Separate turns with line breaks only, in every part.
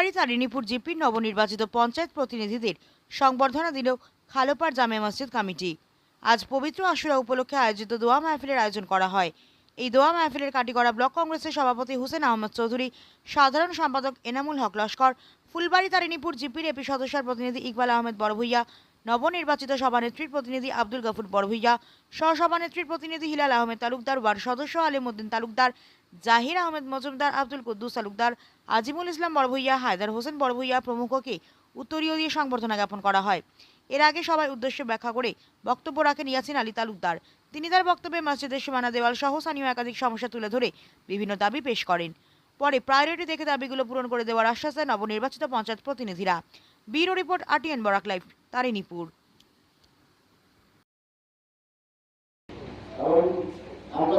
ফুলবাড়ি তারিণীপুর জিপির নবনির্বাচিত পঞ্চায়েত প্রতিনিধিদের সংবর্ধনা দিল খালোপাড় জামে মসজিদ কমিটি। আজ পবিত্র আশুরা উপলক্ষে আয়োজিত দোয়া মাহফিলের আয়োজন করা হয়। এই দোয়া মাহফিলের কাটিগড়া ব্লক কংগ্রেসের সভাপতি হুসেন আহমদ চৌধুরী, সাধারণ সম্পাদক এনামুল হক লস্কর, ফুলবাড়ি তারিণীপুর জিপির এপি সদস্যের প্রতিনিধি ইকবাল আহমেদ বড়ভুইয়া, নবনির্বাচিত সভানেত্রীর প্রতিনিধি আব্দুল গফুর বড়ভুইয়া, সহসভানেত্রীর প্রতিনিধি হিলাল আহমেদ তালুকদার, ওয়ার্ড সদস্য আলিমুদ্দিন তালুকদার জাহির আহমেদ মজুমদার, আব্দুল কুদ্দুস তালুকদার, আজিমুল ইসলাম বড়ভুইয়া, হায়দার হোসেন বড়ভুইয়া প্রমুখকে উত্তরীয় দিয়ে সংবর্ধনা জ্ঞাপন করা হয়। এর আগে সবাই উদ্দেশ্য ব্যাখ্যা করে বক্তব্য রাখেন ইয়াসিন আলী তালুকদার। তিনি তার বক্তব্যে মসজিদের সীমানা দেওয়াল সহ স্থানীয় একাধিক সমস্যা তুলে ধরে বিভিন্ন দাবি পেশ করেন। পরে প্রায়োরিটি দেখে দাবিগুলো পূরণ করে দেওয়ার আশ্বাস দেয় নবনির্বাচিত পঞ্চায়েত প্রতিনিধিরা। Bureau report RTN Barak live, Tarinipur.
আমরা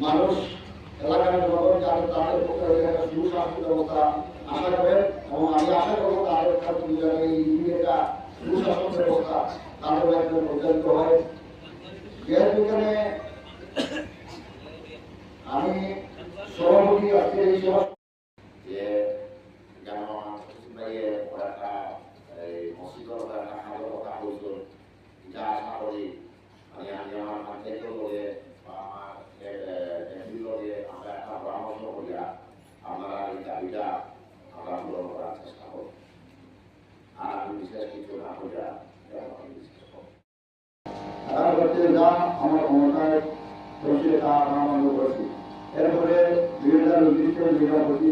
মানুষ, এলাকার জনগণ যাতে তাদের পক্ষে একটা ব্যবস্থা আশা করেন এবং আমি আশা করব তাদের এই একটা সুস্বাস্থ্য ব্যবস্থা তাদের পরিচালিত হয়। যেহেতু এখানে আমি সভাপতি আজকে এই
এই যা আশা করি, আমি আমি আমার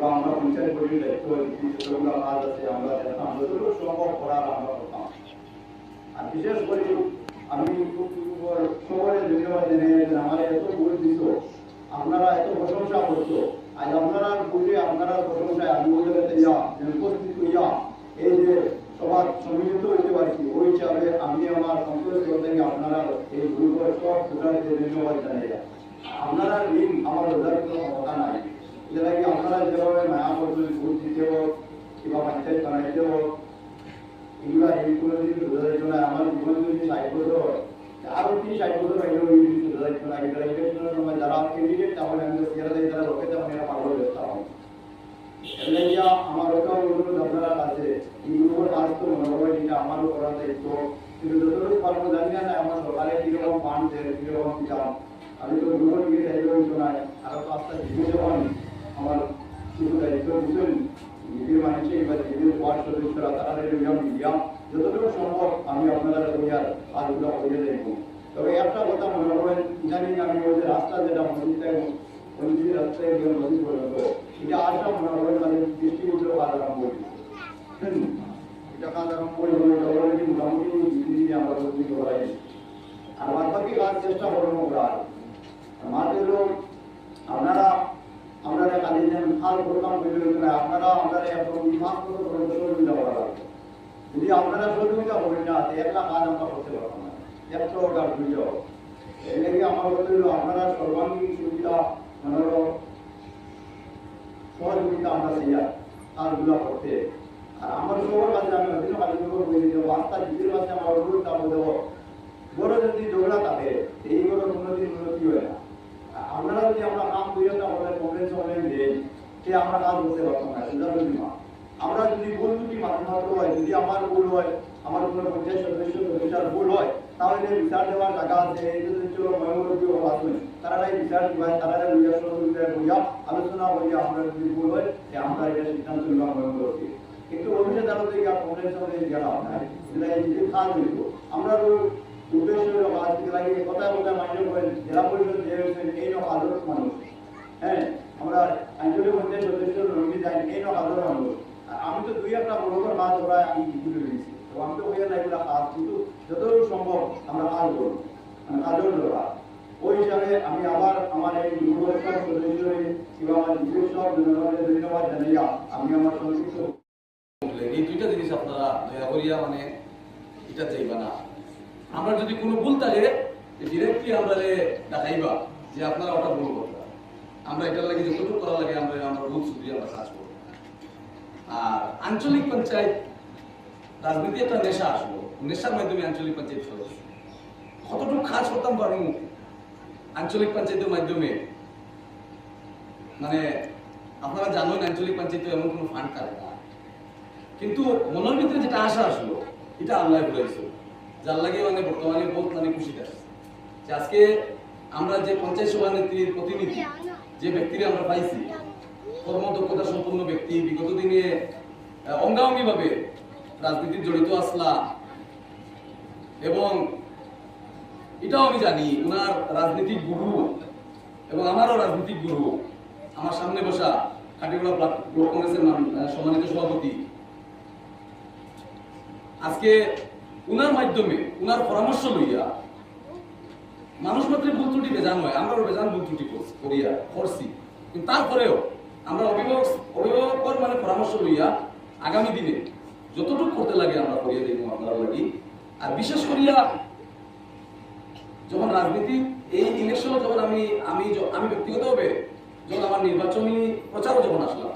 কিংবা আমরা পঞ্চায়েত কর্মীর দায়িত্ব যেগুলো কাজ আছে, আমরা দেখতাম যতটুকু সম্ভব করার আমরা করতাম আর বিশেষ করে আমি সবাই ধন্যবাদ জানাই, যে আমার এত ভুল দিত আপনারা এত প্রশংসা করছ, আজ আপনারা বলে আপনারা প্রশংসায় আমি বলে ইয়া উপস্থিত হইয়া এই যে সবার সম্মিলিত হইতে পারছি, ওই হিসাবে আমি আমার সন্তোষ করতে আপনারা এই গ্রুপের সব সুদারকে ধন্যবাদ জানাই। আপনারা ঋণ আমার রোজার কোনো নাই। যেটা কি আপনারা যেভাবে করছেন ভোট দিতে হোক কিংবা পঞ্চায়েত বানাইতে হোক এগুলা এই কোনো দিন রোজার জন্য আমার জীবন যদি ষাট বছর হয় আরও কি ষাট ওই জিনিস জন্য আগে যারা ইলেকশনের সময় যারা ক্যান্ডিডেট তাহলে আমি যারা যারা লোকে তেমন এরা পাগল হয়ে যেতাম এলাইয়া আমার ওটাও অনুরোধ আপনারা কাছে এই গ্রুপের কাজ তো মনে হয় এটা আমারও করার দায়িত্ব। কিন্তু যতটুকু পারব জানি না আমার সরকারে কীরকম ফান্ড দেয় কীরকম চান আমি তো গ্রুপের দিকে দায়িত্ব নিতে নাই। আরও পাঁচটা জিনিস যখন আমার নিজের মানুষে এবার নিজের সদস্যরা তারা যতটুকু সম্ভব আমি আপনারা করিয়ে দেখব তবে একটা কথা মনে করেন ইদানিং আমি ওই যে রাস্তা যেটা মসজিদে মসজিদ রাস্তায় গিয়ে মসজিদ পর্যন্ত এটা মনে ডিস্ট্রিবিউটর কাজ আরম্ভ করি এটা কাজ আরম্ভ করে মোটামুটি আমরা মসজিদ করাই আর বাদ বাকি কাজ চেষ্টা করব করার লোক, আপনারা কাজে যেন খাল প্রোগ্রাম করে না আপনারা আমরা বিভাগ করে সহযোগিতা করা যদি আপনারা সহযোগিতা করেন না তো একলা কাজ আমরা করতে পারব না। একশো টাকার দুইশো এই আমার বলতে আপনারা সর্বাঙ্গীন সুবিধা মনে সহযোগিতা আমরা দিয়া কাজগুলো করতে। আর আমার সবার কাছে আমি অধীন কাজগুলো বলে দিতে বার্তা দিদির কাছে আমার অনুরোধ দেবো বড় যদি ঝগড়া থাকে এই বড় কোনোদিন উন্নতি হয় না আর আপনারা যদি আমরা কাম দুইটা বলেন কমেন্ট সমেন্ট দেই সে আমরা কাজ করতে পারতাম না সুন্দর না আমরা যদি ভুল মাত্র মাত্র হয় যদি আমার ভুল হয়, আমার কোনো পঞ্চায়েত সদস্য, সদস্যার ভুল হয়, তাহলে বিচার দেওয়ার জায়গা আছে আসুন তারা এই বিচার দিবেন তারা করিয়া আলোচনা করিয়া আমরা যদি ভুল হয় যে আমরা এটা সিদ্ধান্ত নিলাম ময়মরবী কিন্তু দাঁড়ো থেকে কংগ্রেস সঙ্গে গেলাম না যেটা এই যে কাজ হইব আমরা উদ্দেশ্য কথা কথা মান্য করেন জেলা পরিষদ যে হয়েছেন, এই আদর্শ মানুষ। হ্যাঁ আমরা আমি তো দুই একটা কাজ ওরা আমি তো কাজ সম্ভব আমরা কাজ মানে দরকার ওই হিসাবে আমি আমার এই
দুইটা জিনিস আপনারা করিয়া মানে এটা যদি কোনো ভুল থাকে আমরা দেখাইবা যে আপনারা ওটা ভুল আমরা এটার লাগে যতটুকু করা লাগে, আমরা আমরা ভুল শুধু আমরা কাজ করব। আর আঞ্চলিক পঞ্চায়েত, রাজনীতি একটা নেশা আসলো। নেশার মাধ্যমে আঞ্চলিক পঞ্চায়েত সদস্য। কতটুকু কাজ করতাম পারব আঞ্চলিক পঞ্চায়েতের মাধ্যমে। মানে আপনারা জানেন আঞ্চলিক পঞ্চায়েত এমন কোনো ফান্ড কাটে না কিন্তু মনের ভিতরে যেটা আশা আসলো, এটা আল্লাহ বলেছিল যার লাগে মানে বর্তমানে বহুত মানে খুশিতে আছে। যে আজকে আমরা যে পঞ্চায়েত সভা নেত্রীর প্রতিনিধি যে ব্যক্তিরা আমরা পাইছি কর্মদক্ষতা সম্পন্ন ব্যক্তি বিগত দিনে অঙ্গাঙ্গি ভাবে রাজনীতির জড়িত আসলা। এবং এটাও আমি জানি ওনার রাজনীতিক গুরু এবং আমারও রাজনীতিক গুরু। আমার সামনে বসা কাটিগড়া ব্লক কংগ্রেসের আহ, সম্মানিত সভাপতি। আজকে উনার মাধ্যমে উনার পরামর্শ লইয়া মানুষ মাত্র ভুল ত্রুটি বেজান হয়, আমরা বেজান ভুল ত্রুটি করিয়া, করছি। কিন্তু তারপরেও আমরা অভিভাবক, অভিভাবকর মানে পরামর্শ লইয়া আগামী দিনে যতটুকু করতে লাগে আমরা করিয়া দিব আপনারা লাগি। আর বিশেষ করিয়া যখন রাজনীতি, এই ইলেকশন যখন আমি আমি আমি ব্যক্তিগতভাবে যখন আমার নির্বাচনী প্রচারও যখন আসলাম,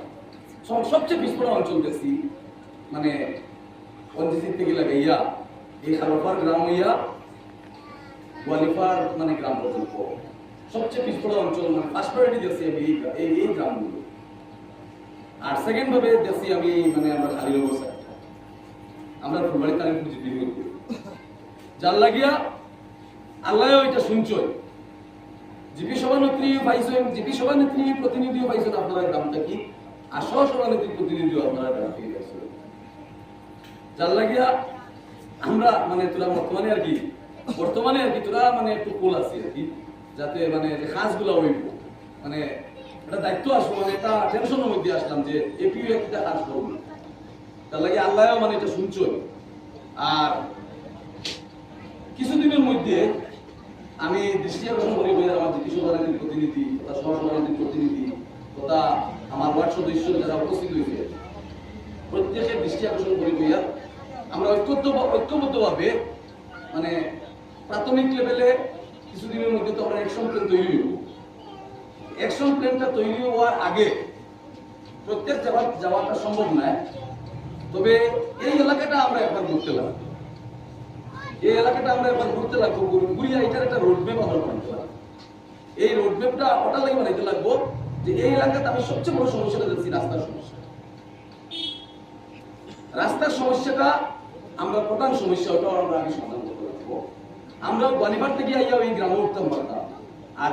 সব- সবচেয়ে বিস্ফোরণ অঞ্চল গেছি মানে পঞ্চায়েত থেকে লাগাইয়া এই খারফার গ্রাম হইয়া গোয়ালিফার মানে গ্রাম পর্যন্ত সবচেয়ে পিছপড়া অঞ্চল মানে ফার্স্ট প্রায়োরিটি দিয়েছি আমি এই এই গ্রামগুলো। আর সেকেন্ড ভাবে দিয়েছি আমি মানে আমরা খালি অবস্থা আমরা ফুলবাড়ি পুঁজি বিনিয়োগ করি। যার লাগিয়া আল্লাহ এটা শুনছই। জিপি সভানেত্রী পাইছেন জিপি সভানেত্রী প্রতিনিধিও পাইছেন আপনারা গ্রামটা কি? আর সহ সভানেত্রী প্রতিনিধিও আপনারা গ্রাম থেকে যার লাগিয়া আমরা মানে তোরা বর্তমানে আর কি বর্তমানে আর মানে একটু কোল আছি আর কি, যাতে মানে যে কাজগুলো হইব। মানে একটা দায়িত্ব আসব মানে একটা টেনশনের মধ্যে আসলাম যে এপিও একটা কাজ করব। তার লাগে আল্লাহও মানে এটা শুনছই। আর কিছুদিনের মধ্যে আমি দৃষ্টি আকর্ষণ করি বইয়ের আমার জিপি সভানেত্রীর প্রতিনিধি তথা সহসভানেত্রীর প্রতিনিধি, তথা আমার ওয়ার্ড সদস্য যারা উপস্থিত হয়েছে। প্রত্যেকের দৃষ্টি আকর্ষণ করি বইয়া আমরা ঐক্যবদ্ধ ঐক্যবদ্ধভাবে মানে প্রাথমিক লেভেলে কিছুদিনের মধ্যে তো আমরা অ্যাকশন প্ল্যান তৈরি হইব। অ্যাকশন প্ল্যানটা তৈরি হওয়ার আগে প্রত্যেক যাওয়া যাওয়াটা সম্ভব নয়। তবে এই এলাকাটা আমরা একবার ঘুরতে লাগবো। এই এলাকাটা আমরা একবার ঘুরতে লাগবো ঘুর- ঘুরিয়া এটার একটা রোডম্যাপ আমরা বানাইতে লাগবো। এই রোডম্যাপটা ওটা লাগে বানাইতে লাগবো যে এই এলাকাতে আমি সবচেয়ে বড় সমস্যাটা দেখছি, রাস্তার সমস্যা। রাস্তার সমস্যাটা আমরা প্রধান সমস্যা, ওটাও আমরা আগে সমাধান আমরা বনিবার থেকে আইয়া ওই গ্রামে উঠতাম আর